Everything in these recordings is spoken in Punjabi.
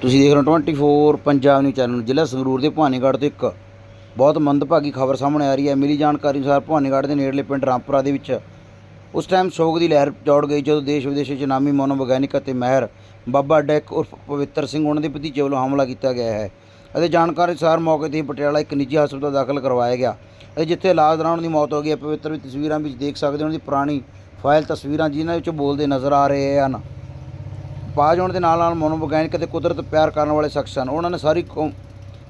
ਤੁਸੀਂ ਦੇਖ ਰਹੇ ਹੋ 24 ਪੰਜਾਬ ਨਿਊਜ਼ ਚੈਨਲ, ਜ਼ਿਲ੍ਹਾ ਸੰਗਰੂਰ ਦੇ ਭਵਾਨੀਗੜ੍ਹ ਤੋਂ ਇੱਕ ਬਹੁਤ ਮੰਦਭਾਗੀ ਖਬਰ ਸਾਹਮਣੇ ਆ ਰਹੀ ਹੈ। ਮਿਲੀ ਜਾਣਕਾਰੀ ਅਨੁਸਾਰ ਭਵਾਨੀਗੜ੍ਹ ਦੇ ਨੇੜਲੇ ਪਿੰਡ ਰਾਮਪੁਰਾ ਦੇ ਵਿੱਚ ਉਸ ਟਾਈਮ ਸੋਗ ਦੀ ਲਹਿਰ ਦੌੜ ਗਈ ਜਦੋਂ ਦੇਸ਼ ਵਿਦੇਸ਼ ਵਿੱਚ ਨਾਮੀ ਮਨੋਵਿਗਿਆਨਿਕ ਅਤੇ ਮਹਿਰ ਬਾਬਾ ਡੈਕ ਉਰਫ ਪਵਿੱਤਰ ਸਿੰਘ ਉਹਨਾਂ ਦੇ ਭਤੀਜੇ ਵੱਲੋਂ ਹਮਲਾ ਕੀਤਾ ਗਿਆ ਹੈ ਅਤੇ ਜਾਣਕਾਰੀ ਅਨੁਸਾਰ ਮੌਕੇ ਤੇ ਹੀ ਪਟਿਆਲਾ ਇੱਕ ਨਿੱਜੀ ਹਸਪਤਾਲ ਦਾਖਲ ਕਰਵਾਇਆ ਗਿਆ ਅਤੇ ਜਿੱਥੇ ਇਲਾਜ ਦੌਰਾਨ ਦੀ ਮੌਤ ਹੋ ਗਈ ਹੈ। ਪਵਿੱਤਰ ਵੀ ਤਸਵੀਰਾਂ ਵਿੱਚ ਦੇਖ ਸਕਦੇ ਹੋ ਉਹਨਾਂ ਦੀ ਪੁਰਾਣੀ ਫਾਈਲ ਤਸਵੀਰਾਂ ਜਿਨ੍ਹਾਂ ਵਿੱਚ ਬੋਲਦੇ ਨਜ਼ਰ ਆ ਰਹੇ ਹਨ। ਬਾਜ ਹੋਣ ਦੇ ਨਾਲ ਨਾਲ ਮਨੋਵਿਗਿਆਨਿਕ ਅਤੇ ਕੁਦਰਤ ਪਿਆਰ ਕਰਨ ਵਾਲੇ ਸ਼ਖਸ ਹਨ। ਉਹਨਾਂ ਨੇ ਸਾਰੀ ਕੌਮ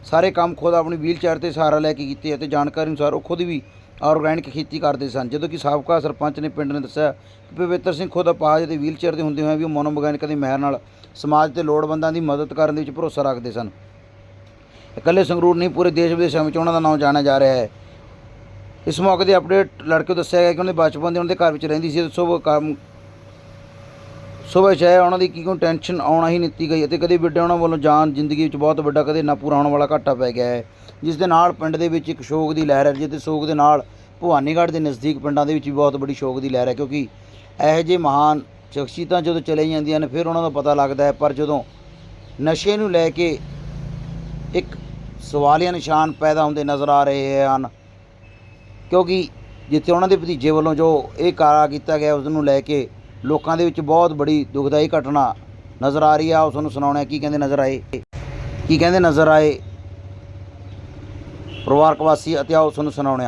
ਸਾਰੇ ਕੰਮ ਖੁਦ ਆਪਣੀ ਵੀਲਚੇਅਰ ਤੇ ਸਹਾਰਾ ਲੈ ਕੇ ਕੀਤੇ ਅਤੇ ਜਾਣਕਾਰੀ ਅਨੁਸਾਰ ਉਹ ਖੁਦ ਵੀ ਆਰਗੈਨਿਕ ਖੇਤੀ ਕਰਦੇ ਸਨ। ਜਦੋਂ ਕਿ ਸਾਬਕਾ ਸਰਪੰਚ ਨੇ ਪਿੰਡ ਨੇ ਦੱਸਿਆ ਕਿ ਪਵਿੱਤਰ ਸਿੰਘ ਖੁਦ ਅਪਾਜ ਅਤੇ ਵੀਲਚੇਅਰ ਦੇ ਹੁੰਦੇ ਹੋਏ ਵੀ ਮਨੋਵਿਗਿਆਨਕ ਮਨੋਵਿਗਿਆਨਿਕ ਦੀ ਮਿਹਰ ਨਾਲ ਸਮਾਜ ਤੇ ਲੋੜਵੰਦਾਂ ਦੀ ਮਦਦ ਕਰਨ ਦੇ ਵਿੱਚ ਭਰੋਸਾ ਰੱਖਦੇ ਸਨ। ਇਕੱਲੇ ਸੰਗਰੂਰ ਨਹੀਂ, ਪੂਰੇ ਦੇਸ਼ ਵਿਦੇਸ਼ਾਂ ਵਿੱਚ ਉਹਨਾਂ ਦਾ ਨਾਮ ਜਾਣਿਆ ਜਾ ਰਿਹਾ ਹੈ। ਇਸ ਮੌਕੇ ਦੇ ਅਪਡੇਟ ਲੜਕੇ ਦੱਸਿਆ ਗਿਆ ਕਿ ਉਹਨਾਂ ਦੇ ਬਚਪਨ ਦੇ ਉਹਨਾਂ ਦੇ ਘਰ ਵਿੱਚ ਰਹਿੰਦੀ ਸੀ ਤੇ ਸੁਬਹ ਕੰਮ ਸੁਬਹ ਚਾਹੇ ਉਹਨਾਂ ਦੀ ਕੀ ਕੋਈ ਟੈਨਸ਼ਨ ਆਉਣਾ ਹੀ ਨਿੱਤੀ ਗਈ ਅਤੇ ਕਦੇ ਵੱਡੇ ਉਹਨਾਂ ਵੱਲੋਂ ਜਾਨ ਜ਼ਿੰਦਗੀ ਵਿੱਚ ਬਹੁਤ ਵੱਡਾ, ਕਦੇ ਨਾ ਪੂਰਾ ਹੋਣ ਵਾਲਾ ਘਾਟਾ ਪੈ ਗਿਆ ਹੈ। ਜਿਸ ਦੇ ਨਾਲ ਪਿੰਡ ਦੇ ਵਿੱਚ ਇੱਕ ਸ਼ੋਕ ਦੀ ਲਹਿਰ ਹੈ ਜਿੱਤੇ ਸ਼ੋਕ ਦੇ ਨਾਲ ਭਵਾਨੀਗੜ੍ਹ ਦੇ ਨਜ਼ਦੀਕ ਪਿੰਡਾਂ ਦੇ ਵਿੱਚ ਵੀ ਬਹੁਤ ਵੱਡੀ ਸ਼ੋਕ ਦੀ ਲਹਿਰ ਹੈ, ਕਿਉਂਕਿ ਇਹੋ ਜਿਹੇ ਮਹਾਨ ਸ਼ਖਸੀਅਤਾਂ ਜਦੋਂ ਚਲੇ ਜਾਂਦੀਆਂ ਨੇ, ਫਿਰ ਉਹਨਾਂ ਦਾ ਪਤਾ ਲੱਗਦਾ ਹੈ। ਪਰ ਜਦੋਂ ਨਸ਼ੇ ਨੂੰ ਲੈ ਕੇ ਇੱਕ ਸਵਾਲੀਆ ਨਿਸ਼ਾਨ ਪੈਦਾ ਹੁੰਦੇ ਨਜ਼ਰ ਆ ਰਹੇ ਹਨ, ਕਿਉਂਕਿ ਜਿੱਥੇ ਉਹਨਾਂ ਦੇ ਭਤੀਜੇ ਵੱਲੋਂ ਜੋ ਇਹ ਕਾਰਾ ਕੀਤਾ ਗਿਆ, ਉਸ ਨੂੰ ਲੈ ਕੇ ਲੋਕਾਂ ਦੇ ਵਿੱਚ ਬਹੁਤ ਬੜੀ ਦੁਖਦਾਈ ਘਟਨਾ ਨਜ਼ਰ ਆ ਰਹੀ ਆ। ਉਸ ਨੂੰ ਸੁਣਾਉਣਾ ਕੀ ਕਹਿੰਦੇ ਨਜ਼ਰ ਆਏ? ਕੀ ਕਹਿੰਦੇ ਨਜ਼ਰ ਆਏ? ਪਰਿਵਾਰਕ ਵਾਸੀ ਅਤੇ ਆਓ ਉਸ ਨੂੰ ਸੁਣਾਉਣੇ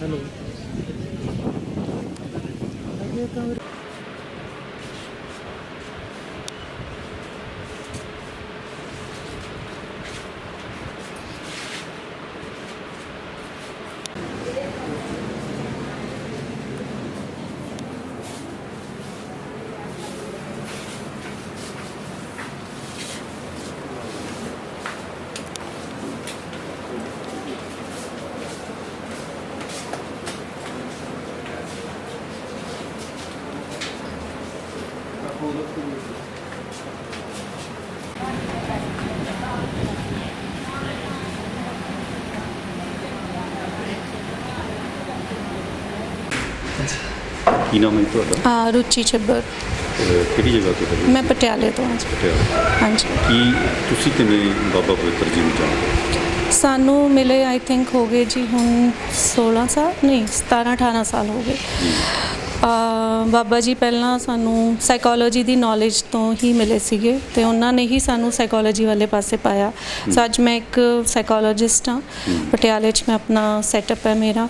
ਆ ਕੀ ਨਾਮ ਹੈ ਜੀ ਤੁਹਾਡਾ? ਆ ਰੁਚੀ ਚੱਬਰ ਅਹ ਕਿਹੜੀ ਜਗ੍ਹਾ ਤੋਂ ਹੈ ਮੈਂ ਪਟਿਆਲੇ ਤੋਂ ਹਾਂ ਜੀ। ਪਟਿਆਲਾ। ਹਾਂਜੀ। ਕੀ ਤੁਸੀਂ ਕਿਵੇਂ ਬਾਬਾ ਪਵਿੱਤਰ ਜੀ ਨੂੰ ਜਾਣਦੇ ਹੋ? ਸਾਨੂੰ ਮਿਲੇ ਆਈ ਥਿੰਕ ਹੋ ਗਏ ਜੀ ਹੁਣ 16 ਸਾਲ ਨਹੀਂ 17 18 ਸਾਲ ਹੋ ਗਏ। ਆ ਬਾਬਾ ਜੀ ਪਹਿਲਾਂ ਸਾਨੂੰ ਸਾਈਕੋਲੋਜੀ ਦੀ ਨੌਲੇਜ ਤੋਂ ਹੀ ਮਿਲੇ ਸੀਗੇ ਤੇ ਉਹਨਾਂ ਨੇ ਹੀ ਸਾਨੂੰ ਸਾਈਕੋਲੋਜੀ ਵਾਲੇ ਪਾਸੇ ਪਾਇਆ। ਸੋ ਅੱਜ ਮੈਂ ਇੱਕ ਸਾਈਕੋਲੋਜਿਸਟ ਹਾਂ। ਪਟਿਆਲੇ 'ਚ ਮੈਂ ਆਪਣਾ ਸੈਟਅਪ ਹੈ ਮੇਰਾ।